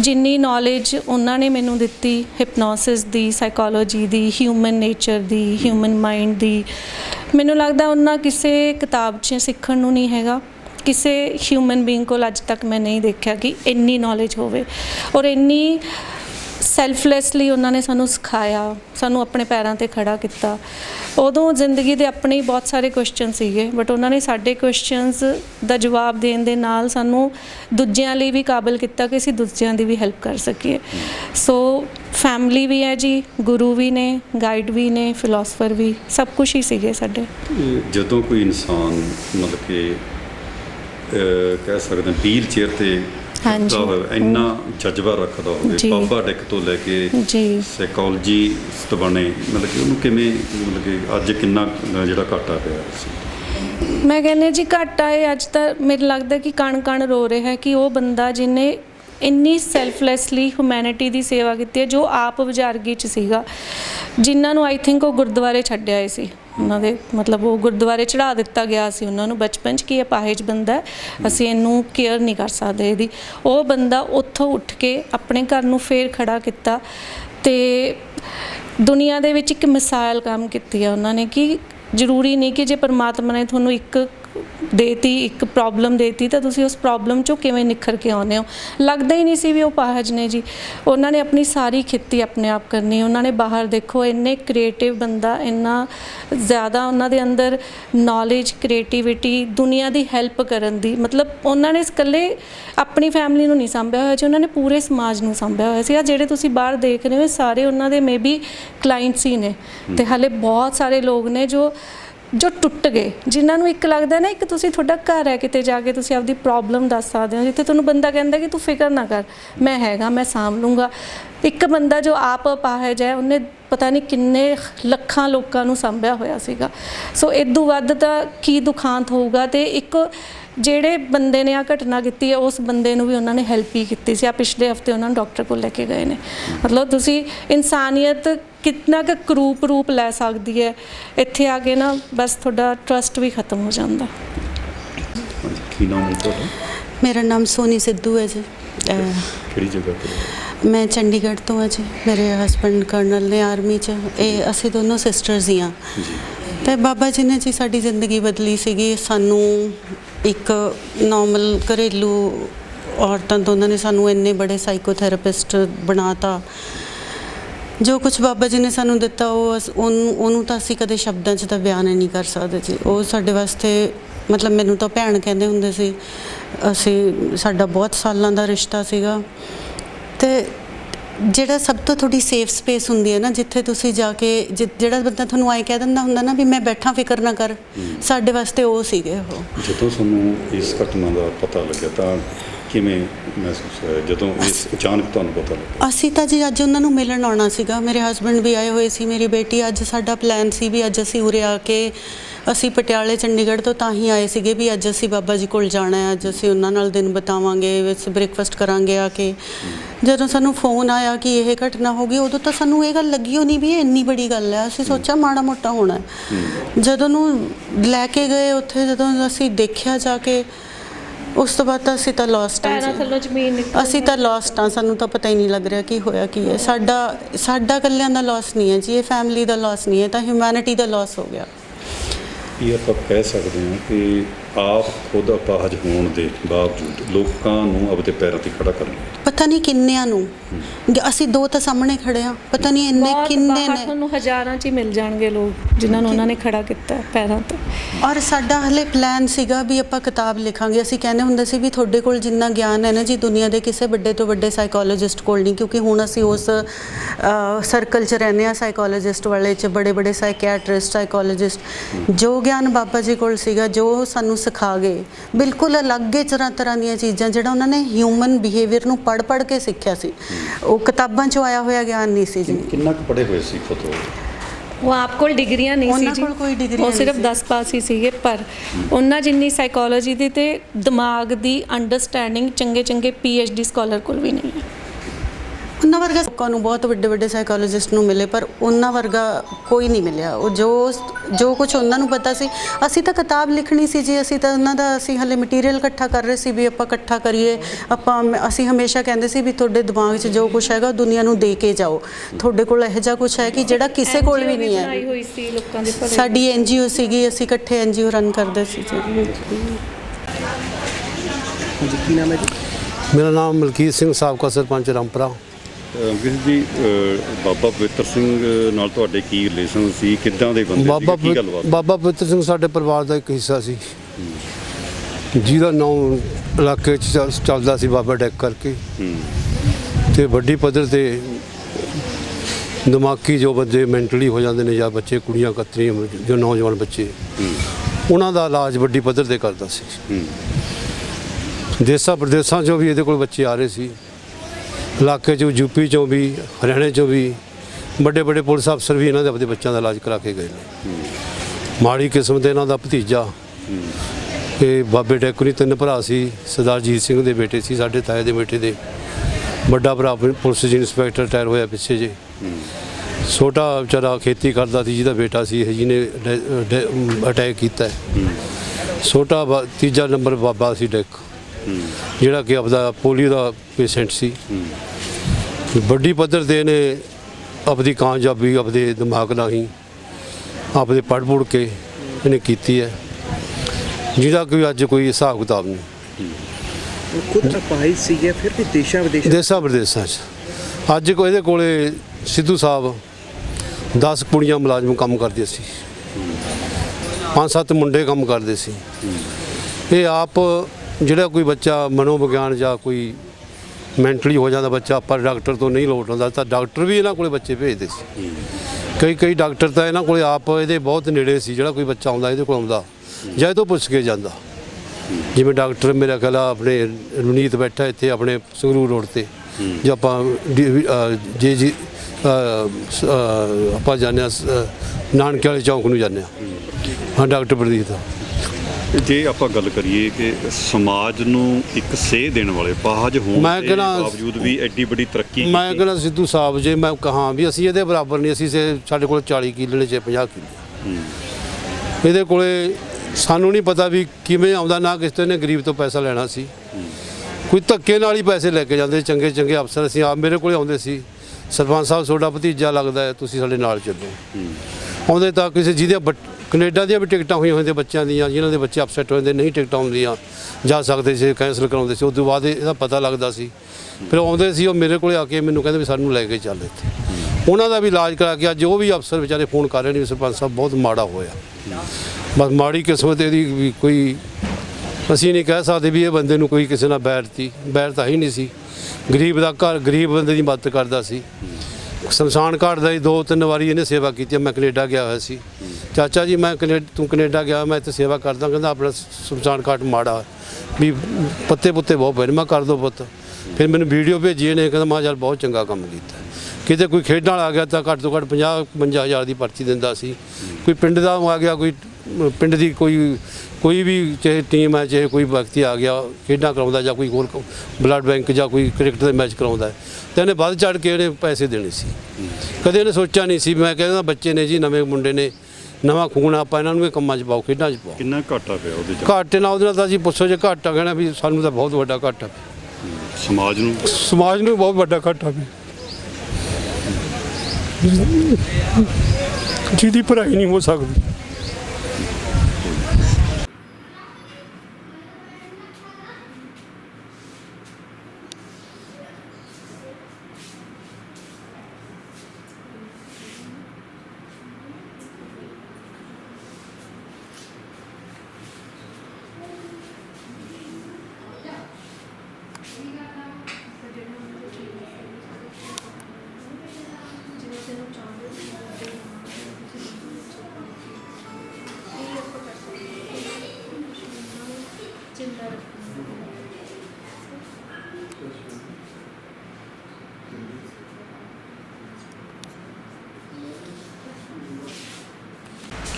ਜਿੰਨੀ ਨੌਲੇਜ ਉਹਨਾਂ ਨੇ ਮੈਨੂੰ ਦਿੱਤੀ ਹਿਪਨੋਸਿਸ ਦੀ ਸਾਈਕੋਲੋਜੀ ਦੀ ਹਿਊਮਨ ਨੇਚਰ ਦੀ ਹਿਊਮਨ ਮਾਈਂਡ ਦੀ ਮੈਨੂੰ ਲੱਗਦਾ ਉਹਨਾਂ ਕਿਸੇ ਕਿਤਾਬ 'ਚ ਸਿੱਖਣ ਨੂੰ ਨਹੀਂ ਹੈਗਾ। ਕਿਸੇ ਹਿਊਮਨ ਬੀਇੰਗ ਕੋਲ ਅੱਜ ਤੱਕ ਮੈਂ ਨਹੀਂ ਦੇਖਿਆ ਕਿ ਇੰਨੀ ਨੌਲੇਜ ਹੋਵੇ। ਔਰ ਇੰਨੀ ਸੈਲਫਲੈਸਲੀ ਉਹਨਾਂ ਨੇ ਸਾਨੂੰ ਸਿਖਾਇਆ, ਸਾਨੂੰ ਆਪਣੇ ਪੈਰਾਂ ਤੇ ਖੜਾ ਕੀਤਾ। ਉਦੋਂ ਜ਼ਿੰਦਗੀ ਦੇ ਆਪਣੇ ਹੀ ਬਹੁਤ ਸਾਰੇ ਕੁਐਸਚਨ ਸੀਗੇ ਬਟ ਉਹਨਾਂ ਨੇ ਸਾਡੇ ਕੁਐਸਚਨਸ ਦਾ ਜਵਾਬ ਦੇਣ ਦੇ ਨਾਲ ਸਾਨੂੰ ਦੂਜਿਆਂ ਲਈ ਵੀ ਕਾਬਿਲ ਕੀਤਾ ਕਿ ਅਸੀਂ ਦੂਜਿਆਂ ਦੀ ਵੀ ਹੈਲਪ ਕਰ ਸਕੀਏ। ਸੋ ਫੈਮਿਲੀ ਵੀ ਹੈ ਜੀ, ਗੁਰੂ ਵੀ ਨੇ ਗਾਈਡ ਵੀ ਨੇ ਫਿਲਾਸਫਰ ਵੀ, ਸਭ ਕੁਝ ਹੀ ਸੀਗੇ ਸਾਡੇ। ਜਦੋਂ ਕੋਈ ਇਨਸਾਨ ਮਤਲਬ ਕਿ ਕਹਿ ਸਕਦੇ ਵੀਲ ਚੇਅਰ ਤੇ ਹਾਂਜੀ। ਖੜਦਾ ਹੋਵੇ ਇੰਨਾ ਜਜ਼ਬਾ ਰੱਖਦਾ ਹੋਵੇ ਜੀ। ਬਾਬਾ ਡਿੱਕ ਤੋਂ ਲੈ ਕੇ ਜੀ ਸਾਈਕੋਲੋਜਿਸਟ ਬਣੇ ਮਤਲਬ ਕਿ ਉਹਨੂੰ ਕਿਵੇਂ ਮਤਲਬ ਕਿ ਅੱਜ ਕਿੰਨਾ ਜਿਹੜਾ ਘਾਟਾ ਪਿਆ ਸੀ ਮੈਂ ਕਹਿੰਦੀ ਜੀ ਘੱਟ ਆਏ ਅੱਜ ਤਾਂ ਮੈਨੂੰ ਲੱਗਦਾ ਕਿ ਕਣ ਕਣ ਰੋ ਰਿਹਾ ਹੈ ਕਿ ਉਹ ਬੰਦਾ ਜਿਹਨੇ ਇੰਨੀ ਸੈਲਫਲੈਸਲੀ ਹਿਊਮੈਨਿਟੀ ਦੀ ਸੇਵਾ ਕੀਤੀ ਹੈ, ਜੋ ਆਪ ਬੁਝਾਰਗੀ ਚ ਸੀਗਾ। ਜਿਨ੍ਹਾਂ ਨੂੰ ਆਈ ਥਿੰਕ ਉਹ ਗੁਰਦੁਆਰੇ ਛੱਡ ਆਏ ਸੀ। ਉਹਨਾਂ ਦੇ ਮਤਲਬ ਉਹ ਗੁਰਦੁਆਰੇ ਚੜਾ ਦਿੱਤਾ ਗਿਆ ਸੀ ਉਹਨਾਂ ਨੂੰ। ਬਚਪਨ ਚ ਕਿ ਇਹ ਪਾਹੇਜ ਬੰਦਾ ਅਸੀਂ ਇਹਨੂੰ ਕੇਅਰ ਨਹੀਂ ਕਰ ਸਕਦੇ ਇਹਦੀ। ਉਹ ਬੰਦਾ ਉੱਥੋਂ ਉੱਠ ਕੇ ਆਪਣੇ ਘਰ ਨੂੰ ਫੇਰ ਖੜਾ ਕੀਤਾ ਤੇ ਦੁਨੀਆ ਦੇ ਵਿੱਚ ਇੱਕ ਮਿਸਾਲ ਕੰਮ ਕੀਤੀ ਹੈ ਉਹਨਾਂ ਨੇ ਕਿ ਜ਼ਰੂਰੀ ਨਹੀਂ ਕਿ ਜੇ ਪਰਮਾਤਮਾ ਨੇ ਤੁਹਾਨੂੰ ਇੱਕ ਦੇਤੀ, ਇੱਕ ਪ੍ਰੋਬਲਮ ਦੇਤੀ, ਤਾਂ ਤੁਸੀਂ ਉਸ ਪ੍ਰੋਬਲਮ ਚੋਂ ਕਿਵੇਂ ਨਿਖਰ ਕੇ ਆਉਂਦੇ ਹੋ? ਲੱਗਦਾ ਹੀ ਨਹੀਂ ਸੀ ਵੀ ਉਹ ਪਾਹਜ ਨੇ ਜੀ। ਉਹਨਾਂ ਨੇ ਆਪਣੀ ਸਾਰੀ ਖੇਤੀ ਆਪਣੇ ਆਪ ਕਰਨੀ, ਉਹਨਾਂ ਨੇ ਬਾਹਰ ਦੇਖੋ, ਇੰਨੇ ਕ੍ਰੀਏਟਿਵ ਬੰਦਾ, ਇੰਨਾ ਜ਼ਿਆਦਾ ਉਹਨਾਂ ਦੇ ਅੰਦਰ ਨੌਲੇਜ ਕ੍ਰੀਏਟੀਵਿਟੀ ਦੁਨੀਆ ਦੀ ਹੈਲਪ ਕਰਨ ਦੀ। ਮਤਲਬ ਉਹਨਾਂ ਨੇ ਇਕੱਲੇ ਆਪਣੀ ਫੈਮਿਲੀ ਨੂੰ ਨਹੀਂ ਸੰਭਿਆ ਹੋਇਆ, ਜੀ ਉਹਨਾਂ ਨੇ ਪੂਰੇ ਸਮਾਜ ਨੂੰ ਸੰਭਿਆ ਹੋਇਆ ਸੀ। ਆ ਜਿਹੜੇ ਤੁਸੀਂ ਬਾਹਰ ਦੇਖ ਰਹੇ ਹੋ ਸਾਰੇ ਉਹਨਾਂ ਦੇ ਮੇਬੀ ਕਲਾਇੰਟਸ ਹੀ ਨੇ। ਤੇ ਹਾਲੇ ਬਹੁਤ ਸਾਰੇ ਲੋਕ ਨੇ ਜੋ ਜੋ ਟੁੱਟ ਗਏ, ਜਿਨ੍ਹਾਂ ਨੂੰ ਇੱਕ ਲੱਗਦਾ ਨਾ ਇੱਕ ਤੁਸੀਂ ਤੁਹਾਡਾ ਘਰ ਹੈ ਕਿਤੇ ਜਾ ਕੇ ਤੁਸੀਂ ਆਪਦੀ ਪ੍ਰੋਬਲਮ ਦੱਸ ਸਕਦੇ ਹੋ, ਜਿੱਥੇ ਤੁਹਾਨੂੰ ਬੰਦਾ ਕਹਿੰਦਾ ਕਿ ਤੂੰ ਫਿਕਰ ਨਾ ਕਰ, ਮੈਂ ਹੈਗਾ, ਮੈਂ ਸਾਂਭ ਲੂੰਗਾ। ਇੱਕ ਬੰਦਾ ਜੋ ਆਪ ਅਪਾਹਜ ਹੈ, ਉਹਨੇ ਪਤਾ ਨਹੀਂ ਕਿੰਨੇ ਲੱਖਾਂ ਲੋਕਾਂ ਨੂੰ ਸੰਭਿਆ ਹੋਇਆ ਸੀਗਾ। ਸੋ ਇਦੋਂ ਵੱਧ ਤਾਂ ਕੀ ਦੁਖਾਂਤ ਹੋਊਗਾ ਤੇ ਇੱਕ ਜਿਹੜੇ ਬੰਦੇ ਨੇ ਆ ਘਟਨਾ ਕੀਤੀ ਹੈ, ਉਸ ਬੰਦੇ ਨੂੰ ਵੀ ਉਹਨਾਂ ਨੇ ਹੈਲਪ ਹੀ ਕੀਤੀ ਸੀ। ਆ ਪਿਛਲੇ ਹਫ਼ਤੇ ਉਹਨਾਂ ਨੂੰ ਡਾਕਟਰ ਕੋਲ ਲੈ ਕੇ ਗਏ ਨੇ। ਮਤਲਬ ਤੁਸੀਂ ਇਨਸਾਨੀਅਤ ਕਿੰਨਾ ਕੁ ਕਰੂਪ ਰੂਪ ਲੈ ਸਕਦੀ ਹੈ ਇੱਥੇ ਆ ਕੇ ਨਾ ਬਸ ਤੁਹਾਡਾ ਟਰਸਟ ਵੀ ਖਤਮ ਹੋ ਜਾਂਦਾ। ਹਾਂਜੀ ਕੀ ਨਾਮ ਹੈ ਤੁਹਾਡਾ? ਮੇਰਾ ਨਾਮ ਸੋਨੀ ਸਿੱਧੂ ਹੈ ਜੀ। ਕਿਹੜੀ ਜਗ੍ਹਾ ਤੇ? ਮੈਂ ਚੰਡੀਗੜ੍ਹ ਤੋਂ ਹਾਂ ਜੀ। ਮੇਰੇ ਹਸਬੰਡ ਕਰਨਲ ਨੇ ਆਰਮੀ 'ਚ। ਇਹ ਅਸੀਂ ਦੋਨੋਂ ਸਿਸਟਰਸ ਹੀ ਹਾਂ। ਜੀ। ਤੇ ਬਾਬਾ ਜੀ ਨੇ ਜੀ ਸਾਡੀ ਜ਼ਿੰਦਗੀ ਬਦਲੀ ਸੀਗੀ। ਸਾਨੂੰ ਇੱਕ ਨਾਰਮਲ ਘਰੇਲੂ ਔਰਤਾਂ ਤੋਂ ਉਹਨਾਂ ਨੇ ਸਾਨੂੰ ਇੰਨੇ ਬੜੇ ਸਾਈਕੋਥੈਰੇਪਿਸਟ ਬਣਾਤਾ। ਜੋ ਕੁਝ ਬਾਬਾ ਜੀ ਨੇ ਸਾਨੂੰ ਦਿੱਤਾ ਉਹ ਅਸ- ਉਹਨੂੰ ਉਹਨੂੰ ਤਾਂ ਅਸੀਂ ਕਦੇ ਸ਼ਬਦਾਂ 'ਚ ਤਾਂ ਬਿਆਨ ਹੀ ਨਹੀਂ ਕਰ ਸਕਦੇ ਜੀ। ਉਹ ਸਾਡੇ ਵਾਸਤੇ ਮਤਲਬ ਮੈਨੂੰ ਤਾਂ ਭੈਣ ਕਹਿੰਦੇ ਹੁੰਦੇ ਸੀ ਅਸੀਂ ਸਾਡਾ ਬਹੁਤ ਸਾਲਾਂ ਦਾ ਰਿਸ਼ਤਾ ਸੀਗਾ। ਤੇ ਜਿਹੜਾ ਸਭ ਤੋਂ ਥੋੜੀ ਸੇਫ ਸਪੇਸ ਹੁੰਦੀ ਹੈ ਨਾ ਜਿੱਥੇ ਤੁਸੀਂ ਜਾ ਕੇ ਜਿ- ਜਿਹੜਾ ਬੰਦਾ ਤੁਹਾਨੂੰ ਆਏ ਕਹਿ ਦਿੰਦਾ ਹੁੰਦਾ ਨਾ ਵੀ ਮੈਂ ਬੈਠਾ ਫਿਕਰ ਨਾ ਕਰ ਸਾਡੇ ਵਾਸਤੇ ਉਹ ਸੀਗੇ ਉਹ। ਜਦੋਂ ਤੁਹਾਨੂੰ ਇਸ ਘਟਨਾ ਦਾ ਪਤਾ ਲੱਗਿਆ ਤਾਂ ਕਿਵੇਂ ਮਹਿਸੂਸ ਹੋਇਆ? ਜਦੋਂ ਇਸ ਅਚਾਨਕ ਤੁਹਾਨੂੰ ਪਤਾ ਲੱਗਿਆ ਅਸੀਂ ਤਾਂ ਜੀ ਅੱਜ ਉਹਨਾਂ ਨੂੰ ਮਿਲਣ ਆਉਣਾ ਸੀਗਾ। ਮੇਰੇ ਹਸਬੰਡ ਵੀ ਆਏ ਹੋਏ ਸੀ ਮੇਰੀ ਬੇਟੀ। ਅੱਜ ਸਾਡਾ ਪਲਾਨ ਸੀ ਵੀ ਅੱਜ ਅਸੀਂ ਉਰੇ ਆ ਕੇ ਅਸੀਂ ਪਟਿਆਲੇ ਚੰਡੀਗੜ੍ਹ ਤੋਂ ਤਾਂ ਹੀ ਆਏ ਸੀਗੇ ਵੀ ਅੱਜ ਅਸੀਂ ਬਾਬਾ ਜੀ ਕੋਲ ਜਾਣਾ ਹੈ। ਅੱਜ ਅਸੀਂ ਉਹਨਾਂ ਨਾਲ ਦਿਨ ਬਿਤਾਵਾਂਗੇ ਵਿੱਚ ਬ੍ਰੇਕਫਾਸਟ ਕਰਾਂਗੇ ਆ ਕੇ। ਜਦੋਂ ਸਾਨੂੰ ਫੋਨ ਆਇਆ ਕਿ ਇਹ ਘਟਨਾ ਹੋ ਗਈ ਉਦੋਂ ਤਾਂ ਸਾਨੂੰ ਇਹ ਗੱਲ ਲੱਗੀ ਹੋਣੀ ਵੀ ਇਹ ਇੰਨੀ ਬੜੀ ਗੱਲ ਹੈ। ਅਸੀਂ ਸੋਚਿਆ ਮਾੜਾ ਮੋਟਾ ਹੋਣਾ ਹੈ। ਜਦੋਂ ਨੂੰ ਲੈ ਕੇ ਗਏ ਉੱਥੇ ਜਦੋਂ ਅਸੀਂ ਦੇਖਿਆ ਜਾ ਕੇ ਉਸ ਤੋਂ ਬਾਅਦ ਤਾਂ ਅਸੀਂ ਤਾਂ ਲੋਸਟ ਹਾਂ ਪੈਰਾਂ ਜੀ। ਥੱਲੋਂ ਜ਼ਮੀਨ ਨਿਕਲ ਅਸੀਂ ਤਾਂ ਲੋਸਟ ਹਾਂ ਸਾਨੂੰ ਤਾਂ ਪਤਾ ਹੀ ਨਹੀਂ ਲੱਗ ਰਿਹਾ ਕੀ ਹੋਇਆ ਕੀ ਹੈ। ਸਾਡਾ ਸਾਡਾ ਇਕੱਲਿਆਂ ਦਾ ਲਾਸ ਨਹੀਂ ਹੈ ਜੀ ਇਹ ਫੈਮਿਲੀ ਦਾ ਲਾਸ ਨਹੀਂ ਹੈ ਤਾਂ ਹਿਊਮੈਨਿਟੀ ਦਾ ਲਾਸ ਹੋ ਗਿਆ। ਇਹ ਆਪਾਂ ਕਹਿ ਸਕਦੇ ਹਾਂ ਕਿ ਆਪ ਖੁਦ ਅਪਾਹਜ ਹੋਣ ਦੇ ਬਾਵਜੂਦ ਲੋਕਾਂ ਨੂੰ ਆਪਦੇ ਪੈਰਾਂ ਤੇ ਖੜਾ ਕਰਨ ਪਤਾ ਨਹੀਂ ਕਿੰਨਿਆਂ ਨੂੰ। ਅਸੀਂ ਦੋ ਤਾਂ ਸਾਹਮਣੇ ਖੜੇ ਆ ਪਤਾ ਨਹੀਂ ਇੰਨੇ ਕਿੰਨੇ ਨੇ। ਤੁਹਾਨੂੰ ਹਜ਼ਾਰਾਂ ਚ ਹੀ ਮਿਲ ਜਾਣਗੇ ਲੋਕ ਜਿਨ੍ਹਾਂ ਨੂੰ ਉਹਨਾਂ ਨੇ ਖੜਾ ਕੀਤਾ ਪੈਰਾਂ ਤੇ। ਔਰ ਸਾਡਾ ਹਲੇ ਪਲਾਨ ਸੀਗਾ ਵੀ ਆਪਾਂ ਕਿਤਾਬ ਲਿਖਾਂਗੇ। ਅਸੀਂ ਕਹਿੰਦੇ ਹੁੰਦੇ ਸੀ ਵੀ ਤੁਹਾਡੇ ਕੋਲ ਜਿੰਨਾ ਗਿਆਨ ਹੈ ਨਾ ਜੀ ਦੁਨੀਆ ਦੇ ਕਿਸੇ ਵੱਡੇ ਤੋਂ ਵੱਡੇ ਸਾਈਕੋਲੋਜਿਸਟ ਕੋਲ ਨਹੀਂ ਕਿਉਂਕਿ ਹੁਣ ਅਸੀਂ ਉਸ ਸਰਕਲ 'ਚ ਰਹਿੰਦੇ ਆ ਸਾਈਕੋਲੋਜਿਸਟ ਵਾਲੇ 'ਚ ਬੜੇ ਬੜੇ ਸਾਈਕੀਆਟ੍ਰਿਸਟ ਸਾਈਕੋਲੋਜਿਸਟ ਜੋ ਗਿਆਨ ਬਾਬਾ ਜੀ ਕੋਲ ਸੀਗਾ ਜੋ ਸਾਨੂੰ ਸਿਖਾ ਗਏ। ਬਿਲਕੁਲ ਅਲੱਗ ਤਰ੍ਹਾਂ ਤਰ੍ਹਾਂ ਦੀਆਂ ਚੀਜ਼ਾਂ ਜਿਹੜਾ ਉਹਨਾਂ ਨੇ ਹਿਊਮਨ ਬਿਹੇਵੀਅਰ ਨੂੰ ਪੜ੍ਹ ਪੜ੍ਹ ਕੇ ਸਿੱਖਿਆ ਸੀ ਉਹ ਕਿਤਾਬਾਂ 'ਚੋਂ ਆਇਆ ਹੋਇਆ ਗਿਆਨ ਨਹੀਂ ਸੀ ਜੀ ਕਿੰਨਾ ਕੁ ਪੜੇ ਹੋਏ ਸੀ ਖੁਦ ਉਹ? ਆਪ ਕੋਲ ਡਿਗਰੀਆਂ ਨਹੀਂ ਸੀ ਉਹਨਾਂ ਜੀ ਕੋਲ ਕੋਈ ਡਿਗਰੀਆਂ ਉਹ ਨਹੀਂ ਸਿਰਫ ਸੀ। 10 ਪਾਸ ਹੀ ਸੀਗੇ ਪਰ ਉਹਨਾਂ ਜਿੰਨੀ ਸਾਈਕੋਲੋਜੀ ਦੀ ਤੇ ਦਿਮਾਗ ਦੀ ਅੰਡਰਸਟੈਂਡਿੰਗ ਚੰਗੇ ਚੰਗੇ ਡੀ ਸਕਾਲਰ ਕੋਲ ਵੀ ਨਹੀਂ ਹੈ ਉਹਨਾਂ ਵਰਗਾ ਲੋਕਾਂ ਨੂੰ ਬਹੁਤ ਵੱਡੇ ਵੱਡੇ ਸਾਈਕੋਲੋਜਿਸਟ ਨੂੰ ਮਿਲੇ ਪਰ ਉਹਨਾਂ ਵਰਗਾ ਕੋਈ ਨਹੀਂ ਮਿਲਿਆ। ਉਹ ਜੋ ਜੋ ਕੁਝ ਉਹਨਾਂ ਨੂੰ ਪਤਾ ਸੀ ਅਸੀਂ ਤਾਂ ਕਿਤਾਬ ਲਿਖਣੀ ਸੀ ਜੀ ਅਸੀਂ ਤਾਂ ਉਹਨਾਂ ਦਾ ਅਸੀਂ ਹਲੇ ਮਟੀਰੀਅਲ ਇਕੱਠਾ ਕਰ ਰਹੇ ਸੀ ਵੀ ਆਪਾਂ ਇਕੱਠਾ ਕਰੀਏ। ਆਪਾਂ ਅਸੀਂ ਹਮੇਸ਼ਾ ਕਹਿੰਦੇ ਸੀ ਵੀ ਤੁਹਾਡੇ ਦਿਮਾਗ 'ਚ ਜੋ ਕੁਝ ਹੈਗਾ ਉਹ ਦੁਨੀਆ ਨੂੰ ਦੇ ਕੇ ਜਾਓ। ਤੁਹਾਡੇ ਕੋਲ ਇਹੋ ਜਿਹਾ ਕੁਝ ਹੈ ਕਿ ਜਿਹੜਾ ਕਿਸੇ ਕੋਲ ਵੀ ਨਹੀਂ ਹੈ। ਹੋਈ ਸੀ ਲੋਕਾਂ ਦੇ ਭਲੇ ਸਾਡੀ ਐਨਜੀਓ ਸੀਗੀ ਅਸੀਂ ਇਕੱਠੇ ਐਨਜੀਓ ਰਨ ਕਰਦੇ ਸੀ ਜੀ? ਮੇਰਾ ਨਾਮ ਮਲਕੀਤ ਸਿੰਘ ਸਾਬਕਾ ਸਰਪੰਚ ਰਾਮਪੁਰਾ। ਅੰਕਿਤ ਜੀ ਅਹ, ਬਾਬਾ ਪਵਿੱਤਰ ਸਿੰਘ ਨਾਲ ਤੁਹਾਡੇ ਕੀ ਰਿਲੇਸ਼ਨ ਸੀ? ਕਿੱਦਾਂ ਦੇ ਬੰਦੇ ਬਾਬਾ ਸੀ ਕੀ ਗੱਲਬਾਤ ਬਾਬਾ ਪਵਿੱਤਰ ਸਿੰਘ ਸਾਡੇ ਪਰਿਵਾਰ ਦਾ ਇੱਕ ਹਿੱਸਾ ਸੀ। ਜਿਹਦਾ ਨਾਮ ਇਲਾਕੇ 'ਚ ਚੱਲ- ਚੱਲਦਾ ਸੀ ਬਾਬਾ ਡੈਕ ਕਰਕੇ। ਹੂੰ। ਤੇ ਵੱਡੀ ਪੱਧਰ ਤੇ ਦਿਮਾਗੀ ਜੋ ਬੰਦੇ ਮੈਂਟਲੀ ਹੋ ਜਾਂਦੇ ਨੇ ਜਾਂ ਬੱਚੇ ਕੁੜੀਆਂ ਕਤਰੀਆਂ ਜੋ ਨੌਜਵਾਨ ਬੱਚੇ ਉਹਨਾਂ ਦਾ ਇਲਾਜ ਵੱਡੀ ਪੱਧਰ ਤੇ ਕਰਦਾ ਸੀ। ਹੂੰ। ਦੇਸਾਂ ਪ੍ਰਦੇਸਾਂ 'ਚੋਂ ਵੀ ਇਹਦੇ ਕੋਲ ਬੱਚੇ ਆ ਰਹੇ ਸੀ। ਇਲਾਕੇ 'ਚੋਂ ਯੂਪੀ 'ਚੋਂ ਵੀ, ਹਰਿਆਣੇ 'ਚੋਂ ਵੀ, ਵੱਡੇ ਵੱਡੇ ਪੁਲਿਸ ਅਫਸਰ ਵੀ ਇਹਨਾਂ ਦੇ ਆਪਣੇ ਬੱਚਿਆਂ ਦਾ ਇਲਾਜ ਕਰਾ ਕੇ ਗਏ ਨੇ। ਮਾੜੀ ਕਿਸਮ ਕਿਸਮਤ ਇਹਨਾਂ ਦਾ ਭਤੀਜਾ। ਇਹ ਬਾਬੇ ਡੈਕੂਰੀ ਤਿੰਨ ਭਰਾ ਸੀ, ਸਰਦਾਰਜੀਤ ਸਿੰਘ ਦੇ ਬੇਟੇ ਸੀ, ਸਾਡੇ ਤਾਏ ਦੇ ਬੇਟੇ ਦੇ। ਵੱਡਾ ਭਰਾ ਪੁਲਿਸ ਜੀ ਇੰਸਪੈਕਟਰ ਟਾਇਰ ਹੋਇਆ ਪਿੱਛੇ ਜੇ। ਛੋਟਾ ਵਿਚਾਰਾ ਖੇਤੀ ਕਰਦਾ ਸੀ, ਜਿਹਦਾ ਬੇਟਾ ਸੀ, ਇਹ ਜਿਹਨੇ ਅਟੈਕ ਕੀਤਾ। ਛੋਟਾ ਤੀਜਾ ਨੰਬਰ ਬਾਬਾ ਸੀ ਡੈਕ। ਜਿਹੜਾ ਕਿ ਆਪਦਾ ਪੋਲੀਓ ਦਾ ਪੇਸ਼ੈਂਟ ਸੀ। ਵੱਡੀ ਪੱਧਰ ਤੇ ਇਹਨੇ ਆਪਦੀ ਕਾਮਯਾਬੀ ਆਪਦੇ ਦਿਮਾਗ ਨਾਲ ਹੀ ਆਪਦੇ ਪੜ੍ਹ ਪੁੜ ਕੇ ਇਹਨੇ ਕੀਤੀ ਹੈ। ਜਿਹਦਾ ਕੋਈ ਅੱਜ ਕੋਈ ਹਿਸਾਬ ਕਿਤਾਬ ਨਹੀਂ। ਖੁਦ ਅਪਾਹਿਜ ਸੀਗੇ ਫਿਰ ਵੀ ਦੇਸ਼ਾਂ ਵਿਦੇਸ਼ਾਂ ਦੇਸਾਂ 'ਚ। ਅੱਜ ਕੋ ਇਹਦੇ ਕੋਲੇ ਸਿੱਧੂ ਸਾਹਿਬ 10 ਕੁੜੀਆਂ ਮੁਲਾਜ਼ਮ ਕੰਮ ਕਰਦੀਆਂ ਸੀ। ਪੰਜ ਸੱਤ ਮੁੰਡੇ ਕੰਮ ਕਰਦੇ ਸੀ। ਇਹ ਆਪ ਜਿਹੜਾ ਕੋਈ ਬੱਚਾ ਮਨੋਵਿਗਿਆਨ ਜਾਂ ਕੋਈ ਮੈਂਟਲੀ ਹੋ ਜਾਂਦਾ ਬੱਚਾ ਪਰ ਡਾਕਟਰ ਤੋਂ ਨਹੀਂ ਲੋਟ ਹੁੰਦਾ ਤਾਂ ਡਾਕਟਰ ਵੀ ਇਹਨਾਂ ਕੋਲੇ ਬੱਚੇ ਭੇਜਦੇ ਸੀ। ਕਈ ਕਈ ਡਾਕਟਰ ਤਾਂ ਇਹਨਾਂ ਕੋਲੇ ਆਪ ਇਹਦੇ ਬਹੁਤ ਨੇੜੇ ਸੀ, ਜਿਹੜਾ ਕੋਈ ਬੱਚਾ ਆਉਂਦਾ, ਇਹਦੇ ਕੋਲ ਆਉਂਦਾ। ਜਾਂ ਇਹ ਤੋਂ ਪੁੱਛ ਕੇ ਜਾਂਦਾ। ਜਿਵੇਂ ਡਾਕਟਰ ਮੇਰਾ ਖਿਆਲ ਆ, ਆਪਣੇ ਰੁਨੀਤ ਬੈਠਾ ਇੱਥੇ, ਆਪਣੇ ਸੰਗਰੂਰ ਰੋਡ ਤੇ। ਜੇ ਆਪਾਂ ਜੇ, ਜੀ ਆਪਾਂ ਜਾਂਦੇ ਹਾਂ, ਸ- ਨਾਨਕੇ ਵਾਲੇ ਚੌਂਕ ਨੂੰ ਜਾਂਦੇ ਹਾਂ। ਹਾਂ, ਡਾਕਟਰ ਪ੍ਰਦੀਪ ਦਾ। ਜੇ ਆਪਾਂ ਗੱਲ ਕਰੀਏ ਕਿ ਸਮਾਜ ਨੂੰ ਇੱਕ ਸੇਹ ਦੇਣ ਵਾਲੇ ਪਾਹਜ ਹੋਣ ਮੈਂ ਦੇ ਕਹਿਣਾ- ਬਾਵਜੂਦ ਵੀ ਐਡੀ ਵੱਡੀ ਤਰੱਕੀ ਮੈਂ ਕੀਤੀ। ਕਹਿੰਦਾ ਸਿੱਧੂ ਸਾਹਿਬ ਜੇ ਮੈਂ ਕਹਾਂ ਵੀ ਅਸੀਂ ਇਹਦੇ ਬਰਾਬਰ ਨਹੀਂ ਅਸੀਂ ਸੇ- ਸਾਡੇ ਕੋਲ 40 ਕਿੱਲੇ ਨੇ ਜੇ 50 ਕਿੱਲੇ। ਇਹਦੇ ਕੋਲੇ ਸਾਨੂੰ ਨਹੀਂ ਪਤਾ ਵੀ ਕਿਵੇਂ ਆਉਂਦਾ ਨਾ ਕਿਸੇ ਨੇ ਗਰੀਬ ਤੋਂ ਪੈਸਾ ਲੈਣਾ ਸੀ। ਕੋਈ ਧੱਕੇ ਨਾਲ ਹੀ ਪੈਸੇ ਲੈ ਕੇ ਜਾਂਦੇ ਚੰਗੇ ਚੰਗੇ ਅਫਸਰ ਅਸੀਂ ਆਪ ਮੇਰੇ ਕੋਲੇ ਆਉਂਦੇ ਸੀ। ਸਰਪੰਚ ਸਾਹਿਬ ਤੁਹਾਡਾ ਭਤੀਜਾ ਲੱਗਦਾ ਹੈ ਤੁਸੀਂ ਸਾਡੇ ਨਾਲ ਚੱਲੋ। ਆਉਂਦੇ ਤਾਂ ਕਿਸੇ ਜਿਹਦੇ ਬੱਟ- ਕੈਨੇਡਾ ਦੀਆਂ ਵੀ ਟਿਕਟਾਂ ਹੋਈਆਂ ਹੁੰਦੀਆਂ ਬੱਚਿਆਂ ਦੀਆਂ, ਜਿਨ੍ਹਾਂ ਦੇ ਬੱਚੇ ਅਪਸੈਟ ਹੋ ਜਾਂਦੇ ਨਹੀਂ ਟਿਕਟਾਂ ਹੁੰਦੀਆਂ ਜਾ ਸਕਦੇ ਸੀ ਕੈਂਸਲ ਕਰਾਉਂਦੇ ਸੀ। ਉਸ ਤੋਂ ਬਾਅਦ ਇਹਦਾ ਪਤਾ ਲੱਗਦਾ ਸੀ। ਫਿਰ ਆਉਂਦੇ ਸੀ, ਉਹ ਮੇਰੇ ਕੋਲੇ ਆ ਕੇ ਮੈਨੂੰ ਕਹਿੰਦੇ ਵੀ ਸਾਨੂੰ ਲੈ ਕੇ ਚੱਲ ਇੱਥੇ। ਉਹਨਾਂ ਦਾ ਵੀ ਇਲਾਜ ਕਰਾ ਕੇ ਅੱਜ ਉਹ ਵੀ ਅਫਸਰ ਵਿਚਾਰੇ ਫੋਨ ਕਰ ਰਹੇ ਨੇ ਵੀ ਸਰਪੰਚ ਸਾਹਿਬ, ਬਹੁਤ ਮਾੜਾ ਹੋਇਆ। ਬਸ ਮਾੜੀ ਕਿਸਮਤ ਇਹਦੀ ਵੀ ਕੋਈ, ਅਸੀਂ ਨਹੀਂ ਕਹਿ ਸਕਦੇ ਵੀ ਇਹ ਬੰਦੇ ਨੂੰ ਕੋਈ ਕਿਸੇ ਨਾਲ ਬੈਰ ਤੀ। ਬੈਰ ਤਾਂ ਹੀ ਨਹੀਂ ਸੀ। ਗਰੀਬ ਦਾ ਘਰ, ਗਰੀਬ ਬੰਦੇ ਦੀ ਮਦਦ ਕਰਦਾ ਸੀ। ਸ਼ਮਸ਼ਾਨ ਘਾਟ ਦਾ ਹੀ ਦੋ ਤਿੰਨ ਵਾਰੀ ਇਹਨੇ ਸੇਵਾ ਕੀਤੀ, ਮੈਂ ਕੈਨੇਡਾ ਗਿਆ ਹੋਇਆ ਸੀ। ਚਾਚਾ ਜੀ ਮੈਂ ਕੈਨੇਡਾ ਤੂੰ ਕੈਨੇਡਾ ਗਿਆ ਮੈਂ ਇੱਥੇ ਸੇਵਾ ਕਰਦਾ ਕਹਿੰਦਾ ਆਪਣਾ ਸ਼ਮਸ਼ਾਨ ਘਾਟ ਮਾੜਾ ਵੀ ਪੱਤੇ ਪੁੱਤੇ ਬਹੁਤ ਪਏ ਨੇ ਮੈਂ ਕਰ ਦੋ ਪੁੱਤ। ਫਿਰ ਮੈਨੂੰ ਵੀਡੀਓ ਭੇਜੀ ਇਹਨੇ ਕਹਿੰਦਾ ਮੈਂ ਚੱਲ ਬਹੁਤ ਚੰਗਾ ਕੰਮ ਕੀਤਾ। ਕਿਤੇ ਕੋਈ ਖੇਡਾਂ ਵਾਲਾ ਆ ਗਿਆ ਤਾਂ ਘੱਟ ਤੋਂ ਘੱਟ 50 55 ਹਜ਼ਾਰ ਦੀ ਪਰਚੀ ਦਿੰਦਾ ਸੀ। ਕੋਈ ਪਿੰਡ ਦਾ ਆ ਗਿਆ ਕੋਈ ਅਮ, ਪਿੰਡ ਦੀ ਕੋਈ ਕੋਈ ਵੀ ਚਾਹੇ ਟੀਮ ਹੈ ਚਾਹੇ ਕੋਈ ਵਿਅਕਤੀ ਆ ਗਿਆ ਖੇਡਾਂ ਕਰਾਉਂਦਾ ਜਾਂ ਕੋਈ ਹੋਰ ਬਲੱਡ ਬੈਂਕ ਜਾਂ ਕੋਈ ਕ੍ਰਿਕਟ ਦੇ ਮੈਚ ਕਰਾਉਂਦਾ ਹੈ, ਤਾਂ ਇਹਨੇ ਵੱਧ ਚੜ ਕੇ ਇਹਨੇ ਪੈਸੇ ਦੇਣੇ ਸੀ। ਕਦੇ ਇਹਨੇ ਸੋਚਿਆ ਨਹੀਂ ਸੀ ਮੈਂ ਕਹਿੰਦਾ ਬੱਚੇ ਨੇ ਜੀ ਨਵੇਂ ਮੁੰਡੇ ਨੇ ਨਵਾਂ ਖੂਨ ਆਪਾਂ ਇਹਨਾਂ ਨੂੰ ਇਹ ਕੰਮਾਂ 'ਚ ਪਾਓ ਖੇਡਾਂ 'ਚ ਪਾਓ। ਕਿੰਨਾ ਘਾਟਾ ਪਿਆ ਉਹਦੇ ਚ? ਘਾਟੇ ਨਾਲ ਉਹਦੇ ਨਾਲ ਤਾਂ ਜੀ ਪੁੱਛੋ ਜੇ ਘਾਟਾ ਕਹਿਣਾ ਵੀ ਸਾਨੂੰ ਤਾਂ ਬਹੁਤ ਵੱਡਾ ਘਾਟਾ ਪਿਆ। ਸਮਾਜ ਨੂੰ? ਸਮਾਜ ਨੂੰ ਬਹੁਤ ਵੱਡਾ ਘਾਟਾ ਪਿਆ। ਜਿਹਦੀ ਭਰਾਈ ਨਹੀਂ ਹੋ ਸਕਦੀ।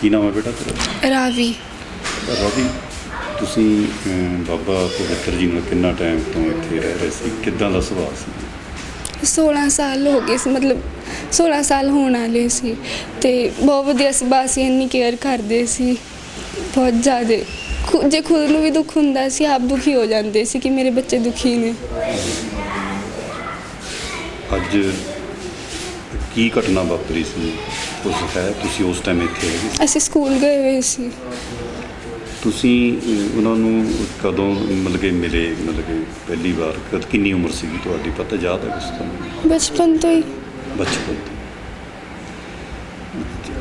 ਕੀ ਨਾਮ ਹੈ ਬੇਟਾ ਤੇਰਾ? ਰਾਵੀ। ਰਵੀ ਤੁਸੀਂ ਅਮ, ਬਾਬਾ ਪਵਿੱਤਰ ਜੀ ਨਾਲ ਕਿੰਨਾ ਟਾਈਮ ਤੋਂ ਇੱਥੇ ਰਹਿ ਰਹੇ ਸੀ? ਕਿੱਦਾਂ ਦਾ ਸੁਭਾਅ ਸੀ? 16 ਸਾਲ ਹੋ ਗਏ ਸੀ ਮਤਲਬ 16 ਸਾਲ ਹੋਣ ਵਾਲੇ ਸੀ ਤੇ ਬਹੁਤ ਵਧੀਆ ਸੁਭਾਅ ਸੀ ਇੰਨੀ ਕੇਅਰ ਕਰਦੇ ਸੀ। ਬਹੁਤ ਜ਼ਿਆਦਾ ਖੁ- ਜੇ ਖੁਦ ਨੂੰ ਵੀ ਦੁੱਖ ਹੁੰਦਾ ਸੀ ਆਪ ਦੁਖੀ ਹੋ ਜਾਂਦੇ ਸੀ ਕਿ ਮੇਰੇ ਬੱਚੇ ਦੁਖੀ ਨੇ। ਅੱਜ ਕੀ ਘਟਨਾ ਵਾਪਰੀ ਸੀ? ਕੁਝ ਹੈ ਤੁਸੀਂ ਉਸ ਟਾਈਮ ਇੱਥੇ ਹੈਗੇ ਅਸੀਂ ਸਕੂਲ ਗਏ ਹੋਏ ਸੀ। ਤੁਸੀਂ ਅਹ, ਉਹਨਾਂ ਨੂੰ ਕਦੋਂ ਮਤਲਬ ਕਿ ਮਿਲੇ ਮਤਲਬ ਕਿ ਪਹਿਲੀ ਵਾਰ? ਕਦ ਕਿੰਨੀ ਉਮਰ ਸੀਗੀ ਤੁਹਾਡੀ? ਪਤਾ ਯਾਦ ਹੈ ਕਿਸ ਤਰ੍ਹਾਂ ਬਚਪਨ ਤੋਂ ਹੀ। ਬਚਪਨ ਤੋਂ।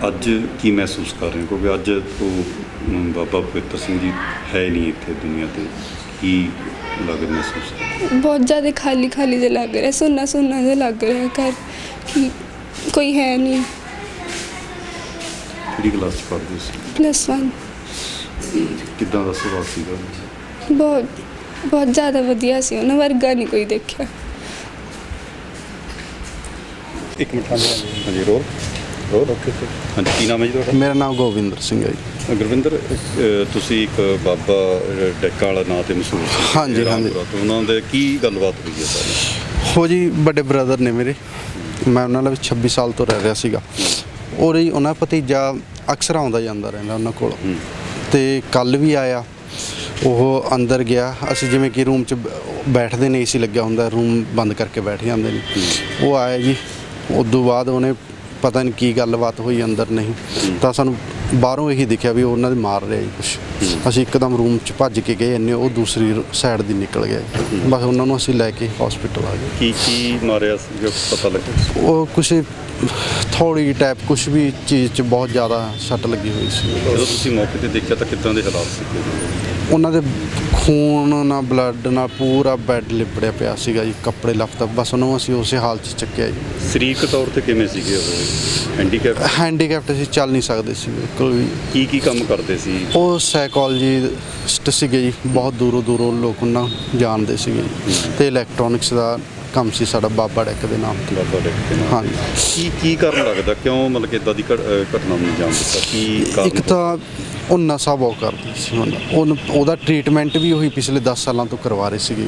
ਅੱਜ ਕੀ ਮਹਿਸੂਸ ਕਰ ਰਹੇ ਹੋ? ਕਿਉਂਕਿ ਅੱਜ ਉਹ ਅਮ, ਬਾਬਾ ਪਵਿੱਤਰ ਸਿੰਘ ਜੀ ਹੈ ਨਹੀਂ ਇੱਥੇ ਦੁਨੀਆ ਤੇ। ਕੀ ਲੱਗ ਮਹਿਸੂਸ ਕਰ ਰਹੇ ਹੋ? ਬਹੁਤ ਜ਼ਿਆਦਾ ਖਾਲੀ ਖਾਲੀ ਜਿਹਾ ਲੱਗ ਰਿਹਾ ਸੁੰਨਾ ਸੁੰਨਾ ਜਿਹਾ ਲੱਗ ਰਿਹਾ ਘਰ। ਕਿ ਕੋਈ ਹੈ ਨਹੀਂ। ਕਿਹੜੀ ਕਲਾਸ ਚ ਪੜ੍ਹਦੇ ਸੀ? ਪਲੱਸ 1 ਕਿੱਦਾਂ ਦਾ ਸੁਭਾਅ ਸੀਗਾ? ਬਹੁਤ ਬਹੁਤ ਜ਼ਿਆਦਾ ਵਧੀਆ ਸੀ ਉਹਨਾਂ ਵਰਗਾ ਨਹੀਂ ਕੋਈ ਦੇਖਿਆ। ਇੱਕ ਮਿੰਟ ਹਾਂਜੀ ਰੋਲ ਰੋਲ ਓਕੇ ਹਾਂਜੀ ਕੀ ਨਾਮ ਹੈ ਜੀ ਤੁਹਾਡਾ? ਮੇਰਾ ਨਾਮ ਗੋਬਿੰਦਰ ਸਿੰਘ ਹੈ ਜੀ। ਗੁਰਵਿੰਦਰ ਅਹ, ਤੁਸੀਂ ਇੱਕ ਬਾਬਾ ਅਹ, ਡੈਕਾ ਵਾਲਾ ਨਾਂ ਤੇ ਮਸ਼ਹੂਰ ਸੀ। ਹਾਂਜੀ, ਹਾਂਜੀ। ਰਾਮਪੁਰਾ ਤੋਂ। ਉਹਨਾਂ ਦੇ ਕੀ ਗੱਲਬਾਤ ਹੋਈ ਹੈ ਸਾਰੀ? ਹੋ ਜੀ ਵੱਡੇ ਬ੍ਰਦਰ ਨੇ ਮੇਰੇ। ਮੈਂ ਉਹਨਾਂ ਨਾਲ 26 ਸਾਲ ਤੋਂ ਰਹਿ ਰਿਹਾ ਸੀਗਾ। ਔਰ ਹੀ ਉਹਨਾਂ ਭਤੀਜਾ ਅਕਸਰ ਆਉਂਦਾ ਜਾਂਦਾ ਰਹਿੰਦਾ ਉਹਨਾਂ ਕੋਲ। ਤੇ ਕੱਲ ਵੀ ਆਇਆ। ਉਹ ਅੰਦਰ ਗਿਆ। ਅਸੀਂ ਜਿਵੇਂ ਕਿ ਰੂਮ 'ਚ ਬੈਠਦੇ ਨਹੀਂ ਸੀ ਲੱਗਿਆ ਹੁੰਦਾ। ਰੂਮ ਬੰਦ ਕਰਕੇ ਬੈਠ ਜਾਂਦੇ ਨੇ। ਉਹ ਆਇਆ ਜੀ। ਉਦੋਂ ਬਾਅਦ ਉਹਨੇ ਪਤਾ ਨਹੀਂ ਕੀ ਗੱਲਬਾਤ ਹੋਈ ਅੰਦਰ ਨਹੀਂ। ਤਾਂ ਸਾਨੂੰ ਬਾਹਰੋਂ ਇਹੀ ਦਿਖਿਆ ਵੀ ਉਹ ਉਹਨਾਂ ਦੇ ਮਾਰ ਰਿਹਾ ਜੀ ਕੁਛ। ਅਸੀਂ ਇੱਕਦਮ ਰੂਮ 'ਚ ਭੱਜ ਕੇ ਗਏ ਇੰਨੇ ਉਹ ਦੂਸਰੀ ਸਾਈਡ ਦੀ ਨਿਕਲ ਗਿਆ ਜੀ। ਬਸ ਉਹਨਾਂ ਨੂੰ ਅਸੀਂ ਲੈ ਕੇ ਹਸਪੀਟਲ ਆ ਗਏ। ਕੀ ਕੀ ਮਾਰਿਆ ਸੀ ਜੋ ਪਤਾ ਲੱਗਿਆ? ਉਹ ਕੁਛ ਥੋੜੀ ਟਾਈਪ ਕੁਛ ਵੀ ਚੀਜ਼ 'ਚ ਬਹੁਤ ਜ਼ਿਆਦਾ ਸੱਟ ਲੱਗੀ ਹੋਈ ਸੀ। ਜਦੋਂ ਤੁਸੀਂ ਮੌਕੇ ਤੇ ਦੇਖਿਆ ਤਾਂ ਕਿੱਦਾਂ ਦੇ ਹਾਲਾਤ ਸੀ? ਉਹਨਾਂ ਦੇ ਖੂਨ ਨਾਲ ਬਲੱਡ ਨਾਲ ਪੂਰਾ ਬੈੱਡ ਲਿਬੜਿਆ ਪਿਆ ਸੀਗਾ ਜੀ ਕੱਪੜੇ ਲੱਫਤਾ ਬਸ ਉਹਨੂੰ ਅਸੀਂ ਉਸੇ ਹਾਲ 'ਚ ਚੱਕਿਆ ਜੀ। ਸਰੀਰਕ ਤੌਰ ਤੇ ਕਿਵੇਂ ਸੀਗੇ ਉਹ? ਹੈਂਡੀਕੈਪ ਹੈਂਡੀਕੈਪਟ ਸੀ ਚੱਲ ਨਹੀਂ ਸਕਦੇ ਸੀ ਬਿਲਕੁਲ ਵੀ। ਕੀ ਕੀ ਕੰਮ ਕਰਦੇ ਸੀ? ਉਹ ਸਾਈਕੋਲੋਜਿਸਟ ਸੀਗੇ ਜੀ ਬਹੁਤ ਦੂਰੋਂ ਦੂਰੋਂ ਲੋਕ ਉਹਨਾਂ ਜਾਣਦੇ ਸੀਗੇ ਤੇ ਇਲੈਕਟ੍ਰੋਨਿਕਸ ਦਾ ਕੰਮ ਸੀ ਸਾਡਾ ਬਾਬਾ ਡੈਕ ਦੇ ਨਾਮ ਤੇ। ਬਾਬਾ ਡੈਕ ਦੇ ਨਾਲ ਹਾਂਜੀ। ਕੀ ਕੀ ਕਾਰਨ ਲੱਗਦਾ? ਕਿਉਂ ਮਤਲਬ ਕਿ ਇਦਾਂ ਦੀ ਘਟ- ਅਹ ਘਟਨਾ ਨੂੰ ਅੰਜਾਮ ਦਿੱਤਾ? ਕੀ ਕਾਰਨ ਇੱਕ ਤਾਂ ਉਹ ਨਸ਼ਾ ਬਹੁਤ ਕਰਦੀ ਸੀ ਹੁਣ। ਉਹਨ- ਉਹਦਾ ਟ੍ਰੀਟਮੈਂਟ ਵੀ ਉਹੀ ਪਿਛਲੇ 10 ਸਾਲਾਂ ਤੋਂ ਕਰਵਾ ਰਹੇ ਸੀਗੇ।